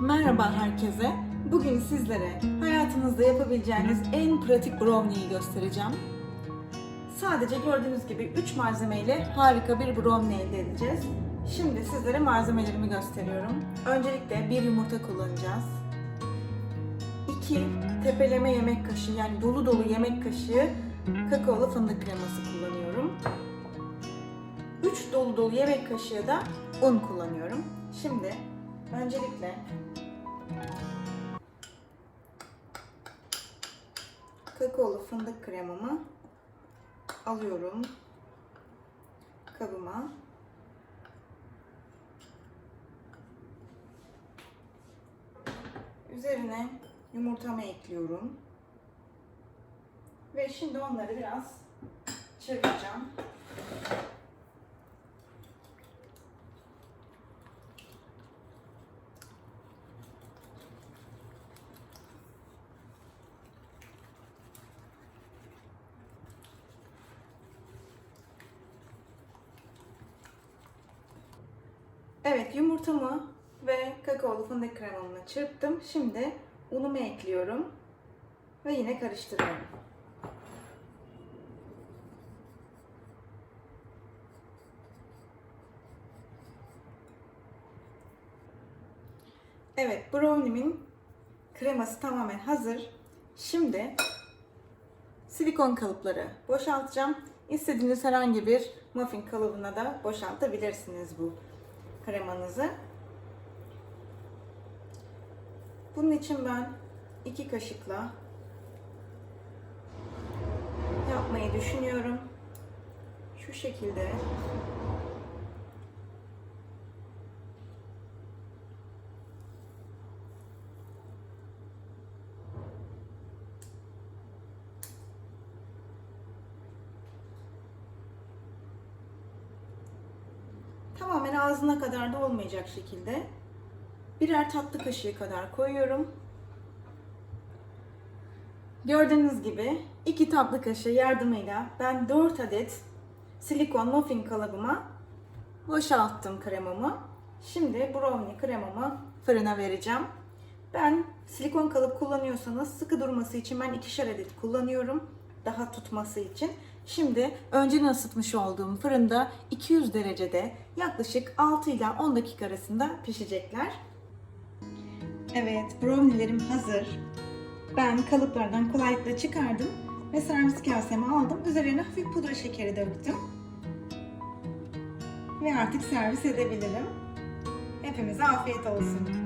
Merhaba herkese. Bugün sizlere hayatınızda yapabileceğiniz en pratik brownie'yi göstereceğim. Sadece gördüğünüz gibi 3 malzemeyle harika bir brownie elde edeceğiz. Şimdi sizlere malzemelerimi gösteriyorum. Öncelikle bir yumurta kullanacağız. 2 tepeleme yemek kaşığı yani dolu dolu yemek kaşığı kakaolu fındık kreması kullanıyorum. 3 dolu dolu yemek kaşığı da un kullanıyorum. Şimdi öncelikle kakaolu fındık kremamı alıyorum kabıma. Üzerine yumurtamı ekliyorum. Ve şimdi onları biraz çevireceğim. Evet yumurtamı ve kakaolu fındık kremamı çırptım. Şimdi unumu ekliyorum ve yine karıştırıyorum. Evet brownie'min kreması tamamen hazır. Şimdi silikon kalıpları boşaltacağım. İstediğiniz herhangi bir muffin kalıbına da boşaltabilirsiniz bu kremanızı. Bunun için ben iki kaşıkla yapmayı düşünüyorum. Şu şekilde. Tamamen ağzına kadar da olmayacak şekilde birer tatlı kaşığı kadar koyuyorum. Gördüğünüz gibi iki tatlı kaşığı yardımıyla ben 4 adet silikon muffin kalıbıma boşalttım kremamı. Şimdi brownie kremamı fırına vereceğim. Ben silikon kalıp kullanıyorsanız sıkı durması için ben ikişer adet kullanıyorum. Daha tutması için. Şimdi önceden ısıtmış olduğum fırında 200 derecede yaklaşık 6 ile 10 dakika arasında pişecekler. Evet, brownie'lerim hazır. Ben kalıplardan kolaylıkla çıkardım ve servis kaseme aldım. Üzerine hafif pudra şekeri döktüm. Ve artık servis edebilirim. Hepimize afiyet olsun.